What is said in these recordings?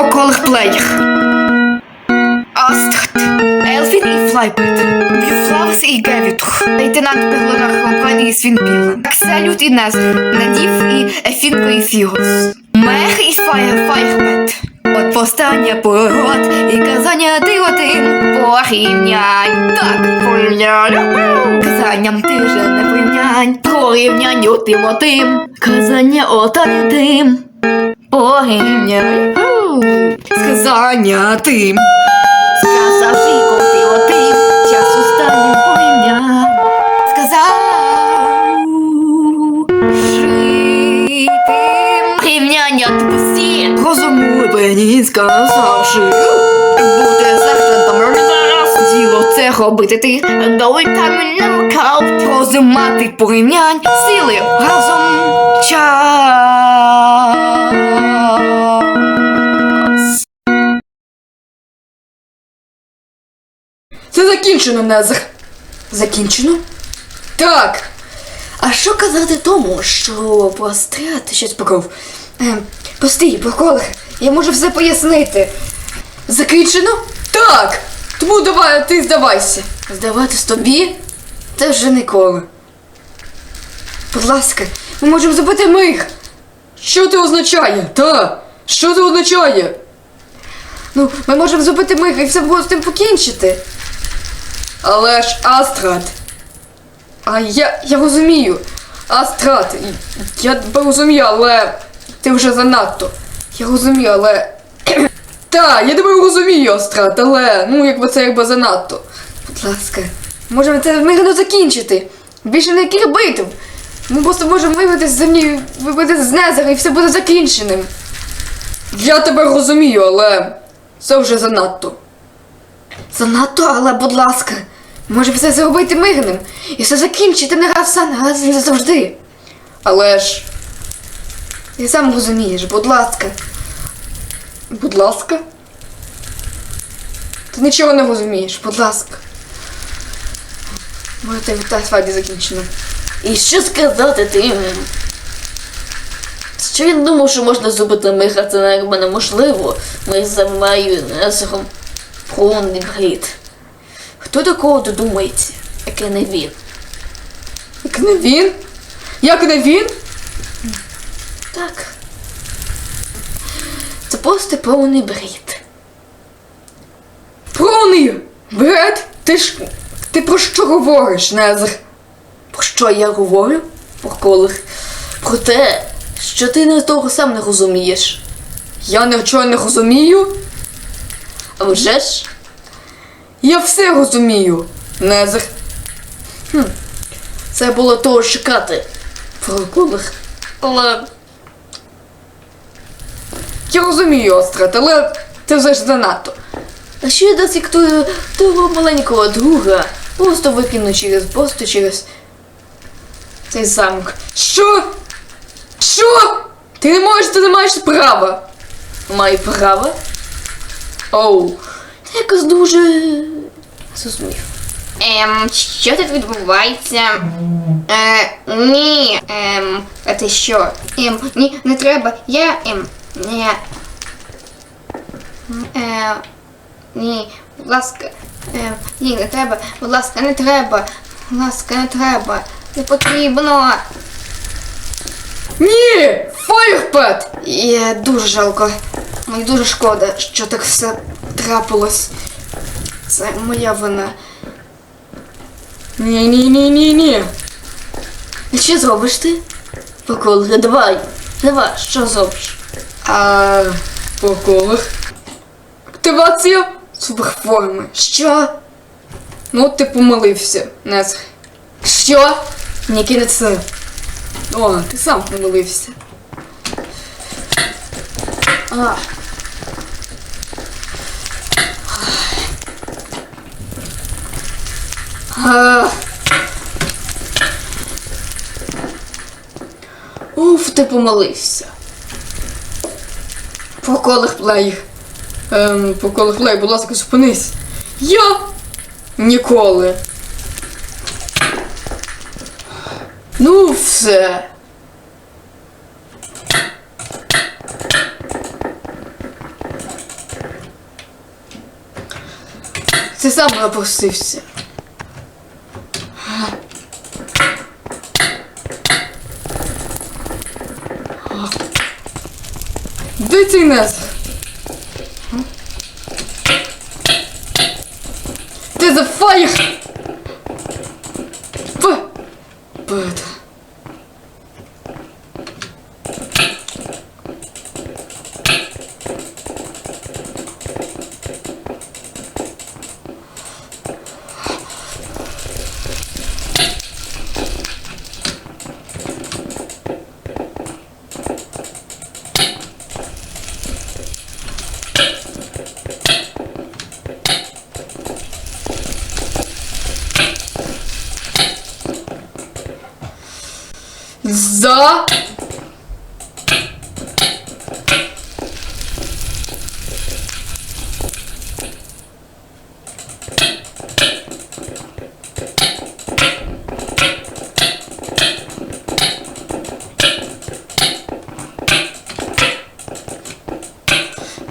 Проколих плеєр. Астрид, Елфін і Флайбет, Блюфлавс і Гевітух, лейтенант Перлонар компанії Свінпіла, Акселют і Незр, Надів і Ефінко і Фігос, Мех і Фаєр Файрбет. От повстання пород і казання ти один порівнянь. Так, порівнянь. Казанням ти вже не порівнянь. Порівнянь отим отим. Казання отим. Порівнянь. Сказання тим. Сказав ти отим. Час останнім порівнянь. Сказав. Житим. Порівняння тупості. Розумлені сказавши. Бути сержантом зараз. Діло це робити ти. Дали там намикав. Розумати порівнянь. Сили разом. Час. Закінчено, Незер. Закінчено? Так. А що казати тому, що постряти щось покров? Ем, постій, проколих, я можу все пояснити. Закінчено? Так. Тому давай, ти здавайся. Здаватись тобі? Це вже ніколи. Будь ласка, ми можемо зробити мир. Що це означає? Та. Що це означає? Ну, ми можемо зробити мир і все було з тим покінчити. Але ж Астрад. А я, я розумію. Астрад, я тебе розумію, але ти вже занадто. Я розумію, але. Та, я тебе розумію, Астрад, але ну якби це якби занадто. Будь ласка, можемо це мирно закінчити. Більше ніяких битв. Ми просто можемо вивити з землі, вивити з незера і все буде закінченим. Я тебе розумію, але це вже занадто. Занадто, але будь ласка, може все зробити мирним і все закінчити не раз раз не завжди. Але ж, Ти сам розумієш, будь ласка. будь ласка. Ти нічого не розумієш. Будь ласка. Можете та свадьба закінчена. І що сказати тим? Що він думав, що можна зробити мир, а це якби неможливо. Ми за Майю Несером повний брід. Хто до кого додумається, яке не він? Як не він? Як не він? Так. Це просто повний брід. Прони! Бред, ти ж. Ти про що говориш, Незер? Про що я говорю? Про колих. Про те, що ти не того сам не розумієш. Я нічого не розумію. А вже ж? Я все розумію, Незер. Це було того чекати. Про колих. Але Я розумію, Острат, але ти вже ж занадто. А що я досі того, того маленького друга? Просто викину через просто через цей замок. Що? Що? Ти не можеш, ти не маєш права. Маю право. Оу. Це якось дуже зрозумів. Ем, що тут відбувається? Е, ні. Ем, а ти що? Ем, ні, не треба. Я ем. Ні. Е, ні, будь ласка. Ем, ні, не треба. Будь ласка, не треба. Будь ласка, не треба. Не потрібно. Ні! Фаєрпет! І дуже жалко. Мені дуже шкода, що так все трапилось. Це моя вина. Ні, ні, ні, ні, ні. І що зробиш ти? Поколги, давай. Давай, що зробиш? А по колах. Активація суперформи. Що? Ну, ти помилився, Незер. Що? Ніки не це. О, ти сам помилився. А. Е, Уф, ти помолився. По колихплей. Ем, по колихплей, будь ласка, зупинись. Я ніколи. Ну, все. Це сам напустився. Де цей Незер? Ти за За...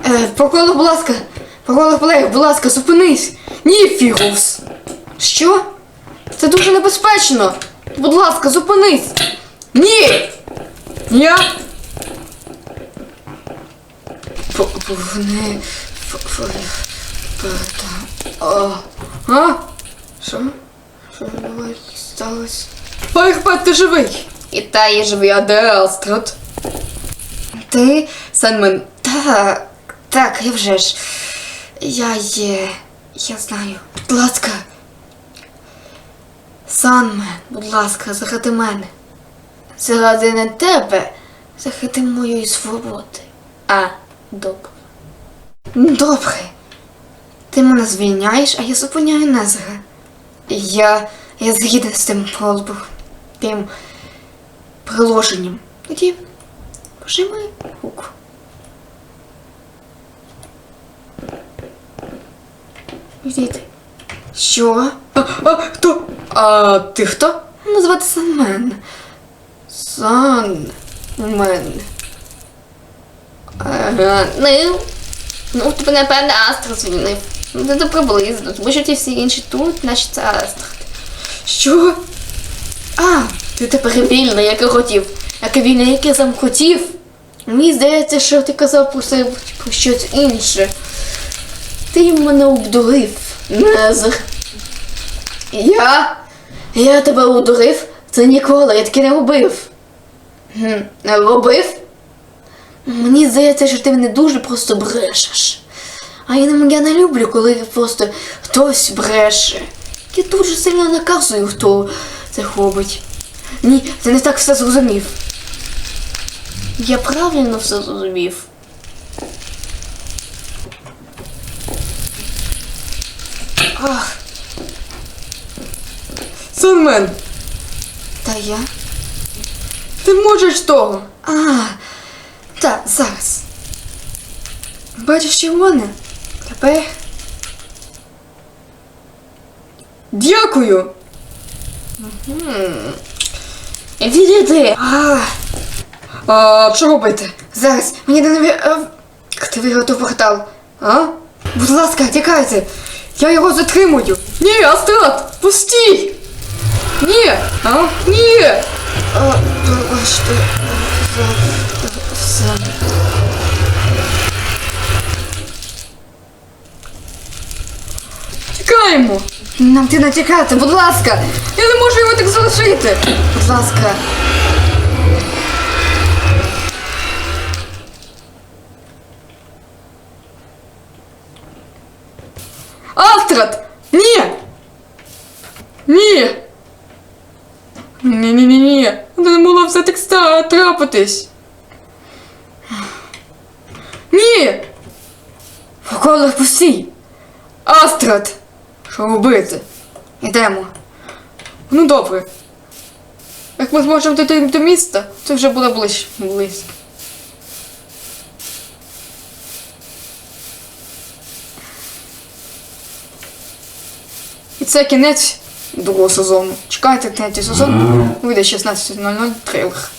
Е, Проколов, будь ласка, Проколов Олег, будь ласка, зупинись. Ні, Фігус. Що? Це дуже небезпечно. Будь ласка, зупинись. Ні! Я. Повне. А? А? Що? Що відбувається? Сталося? Фаєрпет, ти живий! І та є живий. Я де Астрад? Ти Санмен. Так, так, я вже ж. Я є. Я знаю. Будь ласка. Санмен, будь ласка, заради мене. Заради не тебе, заради моєї свободи. А, добре. Добре. Ти мене звільняєш, а я зупиняю Незера. Я. я згідна з тим пролбом, тим приложенням. Тоді пожимай руку. Йдіть. Що? А, а, хто? А ти хто? Мене Санмен. Ага, ну, ну, тебе, напевне, Астра звільнив. Ну, це приблизно, тому що ті всі інші тут, значить це Астра. Що? А, ти тепер вільний, як і хотів. Як і вільний, як я сам хотів. Мені здається, що ти казав про себе про щось інше. Ти мене обдурив, Незер. Я? Я тебе обдурив? Це ніколи, я таки не робив. Робив? Мені здається, що ти мене дуже просто брешеш. А я не, я не люблю, коли просто хтось бреше. Я дуже сильно наказую, хто це робить. Ні, ти не так все зрозумів. Я правильно все зрозумів. Ах. Санмен, Та я? Ти можеш того? А, так, зараз. Бачиш червоне? Тепер Дякую. Відійди. А, А що робити? зараз мені не наві... а, активувати портал. А? Будь ласка, тікайте. Я його затримую. Ні, Астрад, пустій! Ні! А? Ні! А, пробачте. за все. Тікаємо! Нам ти не тікати, будь ласка. Я не можу його так залишити! Будь ласка. Астрад! Ні! Ні! Ні-ні-ні-ні! Це не могло все так ста- трапитись. Ні! Поколах пустій. Астрад! Що робити? Ідемо. Ну добре. Як ми зможемо дійти до міста, це вже буде ближче. близько. І це кінець другого сезону. Чекайте третій сезон. Вийде 16.00 трейлер.